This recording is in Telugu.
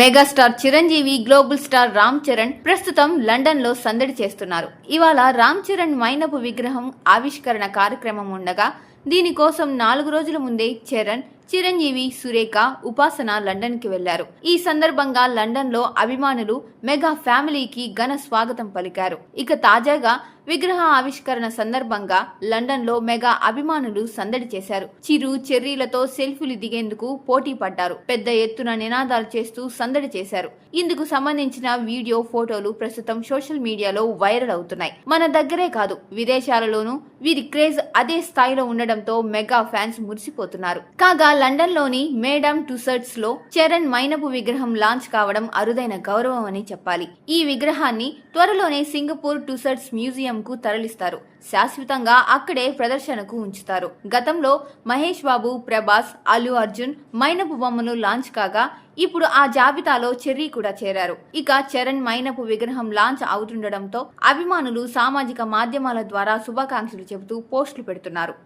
Megastar Chiranjeevi global star Ram Charan ప్రస్తుతం లండన్లో సందడి చేస్తున్నారు. ఇవాళ రామ్ చరణ్ మైనపు విగ్రహం ఆవిష్కరణ కార్యక్రమం ఉండగా దీనికోసం నాలుగు రోజుల ముందే చరణ్ చిరంజీవి సురేఖ ఉపాసన లండన్కి వెళ్ళారు. ఈ సందర్భంగా లండన్లో అభిమానులు మెగా ఫ్యామిలీకి ఘన స్వాగతం పలికారు. ఇక తాజాగా విగ్రహ ఆవిష్కరణ సందర్భంగా లండన్లో మెగా అభిమానులు సందడి చేశారు. చిరు చెర్రీలతో సెల్ఫీలు దిగేందుకు పోటీ పడ్డారు. పెద్ద ఎత్తున నినాదాలు చేస్తూ సందడి చేశారు. ఇందుకు సంబంధించిన వీడియో ఫోటోలు ప్రస్తుతం సోషల్ మీడియాలో వైరల్ అవుతున్నాయి. మన దగ్గరే కాదు విదేశాలలోనూ వీరి క్రేజ్ అదే స్థాయిలో ఉండడంతో మెగా ఫ్యాన్స్ మురిసిపోతున్నారు. కాగా లండన్లోని మేడమ్ టుసర్ట్స్లో చరణ్ మైనపు విగ్రహం లాంచ్ కావడం అరుదైన గౌరవం అని చెప్పాలి. ఈ విగ్రహాన్ని త్వరలోనే సింగపూర్ టుసర్ట్స్ మ్యూజియం కు తరలిస్తారు. శాశ్వతంగా అక్కడే ప్రదర్శనకు ఉంచుతారు. గతంలో మహేష్ బాబు ప్రభాస్ అల్లు అర్జున్ మైనపు బొమ్మను లాంచ్ కాగా ఇప్పుడు ఆ జాబితాలో చెర్రీ కూడా చేరారు. ఇక చరణ్ మైనపు విగ్రహం లాంచ్ అవుతుండటంతో అభిమానులు సామాజిక మాధ్యమాల ద్వారా శుభాకాంక్షలు చెబుతూ పోస్టులు పెడుతున్నారు.